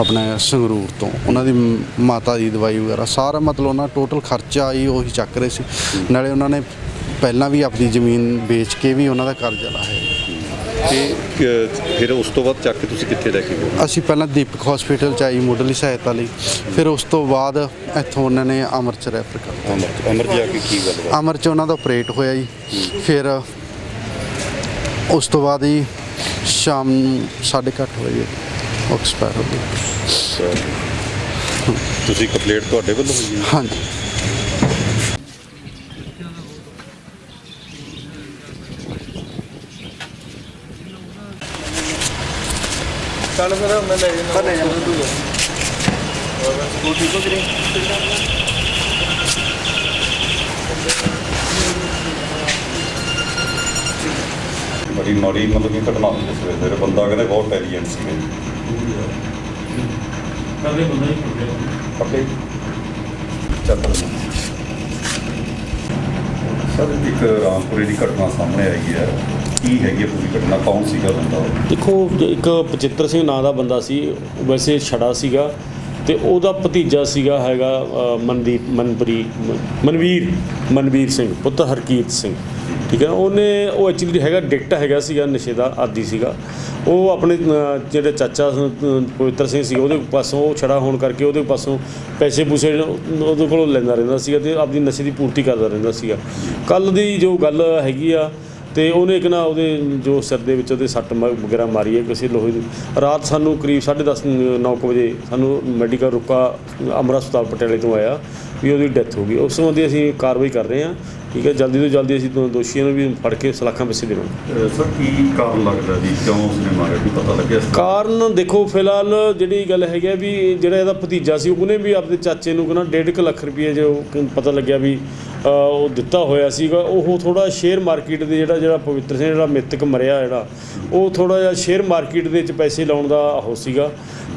ਆਪਣੇ ਸੰਗਰੂਰ ਤੋਂ। ਉਹਨਾਂ ਦੀ ਮ- ਮਾਤਾ ਦੀ ਦਵਾਈ ਵਗੈਰਾ ਸਾਰਾ ਮਤਲਬ ਉਹਨਾਂ ਟੋਟਲ ਖਰਚਾ ਹੀ ਉਹੀ ਚੱਕ ਰਹੇ ਸੀ। ਨਾਲੇ ਉਹਨਾਂ ਨੇ ਪਹਿਲਾਂ ਵੀ ਆਪਣੀ ਜ਼ਮੀਨ ਵੇਚ ਕੇ ਵੀ ਉਹਨਾਂ ਦਾ ਕਰਜ਼ਾ ਲਾਇਆ। ਤੇ ਫਿਰ ਉਸ ਤੋਂ ਬਾਅਦ ਚੱਕ ਕੇ ਤੁਸੀਂ ਕਿੱਥੇ ਲੈ ਕੇ ਗਏ? ਅਸੀਂ ਪਹਿਲਾਂ ਦੀਪਕ ਹਸਪੀਟਲ ਚ ਆਈ ਮੁੱਢਲੀ ਸਹਾਇਤਾ ਲਈ। ਫਿਰ ਉਸ ਤੋਂ ਬਾਅਦ ਇੱਥੋਂ ਉਹਨਾਂ ਨੇ ਅਮਰ ਚ ਰੈਫਰ ਕਰ ਅਮਰ ਅਮਰ ਜੀ ਆ ਕੇ ਕੀ ਗੱਲ ਬਾਤ ਅਮਰ ਚ ਉਹਨਾਂ ਦਾ ਆਪਰੇਟ ਹੋਇਆ ਜੀ। ਫਿਰ ਉਸ ਤੋਂ ਬਾਅਦ ਹੀ ਸ਼ਾਮ ਨੂੰ 8:30 ਵਜੇ ਐਕਸਪਾਇਰ ਹੋ ਗਏ ਤੁਸੀਂ ਕੰਪਲੀਟ ਤੁਹਾਡੇ ਵੱਲੋਂ ਹੋਈ ਹੈ? ਹਾਂਜੀ। ਬੜੀ ਮਾੜੀ ਮਤਲਬ ਕਿ ਘਟਨਾ ਹੋਈ ਇਸ ਵੇਲੇ ਤੇ ਬੰਦਾ ਕਹਿੰਦੇ ਬਹੁਤ ਇੰਟੈਲੀਜੈਂਟ ਸੀ ਕਰਦੇ ਬੰਦਾ ਹੀ ਪੱਕੇ ਚੱਲ। ਸਰ ਇੱਕ ਰਾਮਪੁਰੇ ਦੀ ਘਟਨਾ ਸਾਹਮਣੇ ਆਈ ਹੈ। ਕੀ ਹੈਗੀ ਹੈ ਪੂਰੀ ਘਟਨਾ? ਕੌਣ ਸੀਗਾ ਬੰਦਾ? ਉਹ? ਦੇਖੋ ਇੱਕ ਪਚਿੱਤਰ ਸਿੰਘ ਨਾਂ ਦਾ ਬੰਦਾ ਸੀ ਵੈਸੇ ਛੜਾ ਸੀਗਾ ਤੇ ਉਹਦਾ ਭਤੀਜਾ ਸੀਗਾ ਹੈਗਾ ਅ, ਮਨਦੀਪ ਮਨਪ੍ਰੀਤ ਮਨਵੀਰ ਮਨਵੀਰ ਸਿੰਘ ਪੁੱਤ ਹਰਕੀਰਤ ਸਿੰਘ। ਠੀਕ ਹੈ ਉਹਨੇ ਉਹ ਐਕਚੁਅਲੀ ਹੈਗਾ ਡਿਕਟ ਹੈਗਾ ਸੀਗਾ ਨਸ਼ੇ ਦਾ ਆਦੀ ਸੀਗਾ। ਉਹ ਆਪਣੇ ਅ, ਜਿਹੜੇ ਚਾਚਾ ਅ, ਪਵਿੱਤਰ ਸਿੰਘ ਸੀ ਉਹਦੇ ਪਾਸੋਂ ਉਹ ਛੜਾ ਹੋਣ ਕਰਕੇ ਉਹਦੇ ਪਾਸੋਂ ਪੈਸੇ ਪੂਸੇ ਉਹਦੇ ਕੋਲੋਂ ਲੈਂਦਾ ਰਹਿੰਦਾ ਸੀਗਾ ਤੇ ਆਪਣੀ ਨਸ਼ੇ ਦੀ ਪੂਰਤੀ ਕਰਦਾ ਰਹਿੰਦਾ ਸੀਗਾ। ਕੱਲ ਦੀ ਜੋ ਗੱਲ ਹੈਗੀ ਆ ਤੇ ਉਹਨੇ ਇੱਕ ਨਾ ਉਹਦੇ ਜੋ ਸਿਰ ਦੇ ਵਿੱਚ ਉਹਦੇ ਸੱਟ ਮ- ਵਗੈਰਾ ਮਾਰੀ ਹੈ ਕਿਸੇ ਲੋਹੇ ਦੀ, ਰਾਤ ਸਾਨੂੰ ਕਰੀਬ 10:30 9 ਵਜੇ ਸਾਨੂੰ ਮੈਡੀਕਲ ਰੁਕਾ, ਅਮਰਾ ਹਸਪਤਾਲ ਪਟਿਆਲੇ ਤੋਂ ਆਇਆ ਵੀ ਉਹਦੀ ਡੈਥ ਹੋ ਗਈ। ਉਸ ਸੰਬੰਧੀ ਅਸੀਂ ਕਾਰਵਾਈ ਕਰ ਰਹੇ ਹਾਂ। ਠੀਕ ਹੈ ਜਲਦੀ ਤੋਂ ਜਲਦੀ ਅਸੀਂ ਦੋ- ਦੋਸ਼ੀਆਂ ਨੂੰ ਵੀ ਫੜ ਕੇ ਸਲਾਖਾਂ ਪਿੱਛੇ ਦੇਵਾਂਗੇ। ਅਹ ਸਰ ਕੀ ਕਾਰਨ ਲੱਗਦਾ ਜੀ? ਕਿਉਂ ਉਸਨੇ ਮਾਰਿਆ? ਕੀ ਪਤਾ ਲੱਗਿਆ ਇਸ ਦਾ? ਕਾਰਨ ਦੇਖੋ ਫਿਲਹਾਲ ਜਿਹੜੀ ਗੱਲ ਹੈਗੀ ਆ ਵੀ ਜਿਹੜਾ ਇਹਦਾ ਭਤੀਜਾ ਸੀ ਉਹਨੇ ਵੀ ਆਪਣੇ ਚਾਚੇ ਨੂੰ ਕਹਿੰਦਾ 1.5 ਲੱਖ ਰੁਪਏ ਜੋ ਕਿ ਪਤਾ ਲੱਗਿਆ ਵੀ ਅ, ਉਹ ਦਿੱਤਾ ਹੋਇਆ ਸੀਗਾ। ਉਹ ਥੋੜਾ ਸ਼ੇਅਰ ਮਾਰਕੀਟ ਦੇ ਜਿਹੜਾ ਜਿਹੜਾ ਪਵਿੱਤਰ ਸਿੰਘ ਜਿਹੜਾ ਮਿੱਤਕ ਮਰਿਆ ਜਿਹੜਾ ਉਹ ਥੋੜਾ ਜਿਹਾ ਸ਼ੇਅਰ ਮਾਰਕੀਟ ਦੇ ਵਿੱਚ ਪੈਸੇ ਲਾਉਣ ਦਾ ਉਹ ਸੀਗਾ।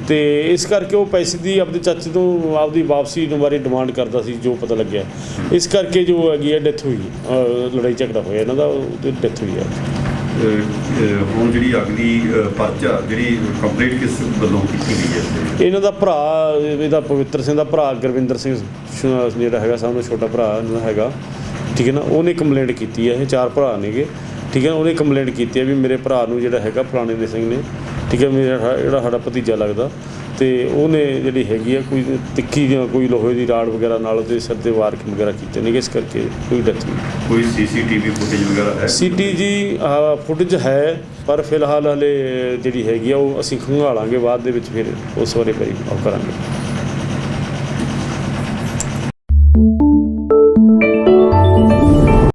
ਤੇ ਇਸ ਕਰਕੇ ਉਹ ਪੈਸੇ ਦੀ ਆਪਣੇ ਚਾਚੇ ਤੋਂ ਆਪਦੀ ਵਾਪਸੀ ਨੂੰ ਬਾਰੇ ਡਿਮਾਂਡ ਕਰਦਾ ਸੀ ਜੋ ਪਤਾ ਲੱਗਿਆ। ਇਸ ਕਰਕੇ ਜੋ ਹੈਗੀ ਹੈ ਡੈਥ ਹੋਈ। ਲੜਾਈ ਝਗੜਾ ਹੋਇਆ ਇਹਨਾਂ ਦਾ ਉਹਦੀ ਡੈਥ ਹੋਈ ਹੈ ਅਹ, ਹੁਣ ਜਿਹੜੀ ਅਗਲੀ ਅਹ, ਪਰਚਾ ਜਿਹੜੀ ਕੰਪਲੀਟ ਕਿਸ ਵੱਲੋਂ ਕੀਤੀ ਗਈ ਹੈ? ਇਹਨਾਂ ਦਾ ਭਰਾ ਇਹਦਾ ਪਵਿੱਤਰ ਸਿੰਘ ਦਾ ਭਰਾ ਗੁਰਵਿੰਦਰ ਸਿੰਘ ਸ਼- ਜਿਹੜਾ ਹੈਗਾ ਸਭ ਤੋਂ ਛੋਟਾ ਭਰਾ ਇਹਨਾਂ ਦਾ ਹੈਗਾ। ਠੀਕ ਹੈ ਨਾ? ਉਹਨੇ ਕੰਪਲੇਂਟ ਕੀਤੀ ਹੈ ਇਹ ਚਾਰ ਭਰਾ ਨੇਗੇ। ਠੀਕ ਹੈ ਉਹਨੇ ਕੰਪਲੇਂਟ ਕੀਤੀ ਹੈ ਵੀ ਮੇਰੇ ਭਰਾ ਨੂੰ ਜਿਹੜਾ ਹੈਗਾ ਫਲਾਣੇ ਦੇ ਸਿੰਘ ਨੇ ਠੀਕ ਹੈ ਮੇਰਾ ਜਿਹੜਾ ਸਾਡਾ ਭਤੀਜਾ ਲੱਗਦਾ ਤੇ ਉਹਨੇ ਜਿਹੜੀ ਹੈਗੀ ਆ ਕੋਈ ਤਿੱਖੀ ਜਾਂ ਕੋਈ ਲੋਹੇ ਦੀ ਰਾੜ ਵਗੈਰਾ ਨਾਲ ਉਹਦੇ ਸਿਰ ਤੇ ਵਾਰ ਵਗੈਰਾ ਕੀਤੇ ਨੇ ਇਸ ਕਰਕੇ ਕੋਈ ਡੈਥ ਨਹੀਂ ਕੋਈ ਸੀਸੀਟੀਵੀ ਫੁਟੇਜ ਵਗੈਰਾ ਹੈ? ਸੀਟੀ ਜੀ ਫੁਟੇਜ ਹੈ ਪਰ ਫਿਲਹਾਲ ਹਲੇ ਜਿਹੜੀ ਹੈਗੀ ਆ ਉਹ ਅਸੀਂ ਖੰਗਾਲਾਂਗੇ ਬਾਅਦ ਦੇ ਵਿੱਚ ਫਿਰ ਉਸ ਬਾਰੇ ਕਰੀ ਕਰਾਂਗੇ।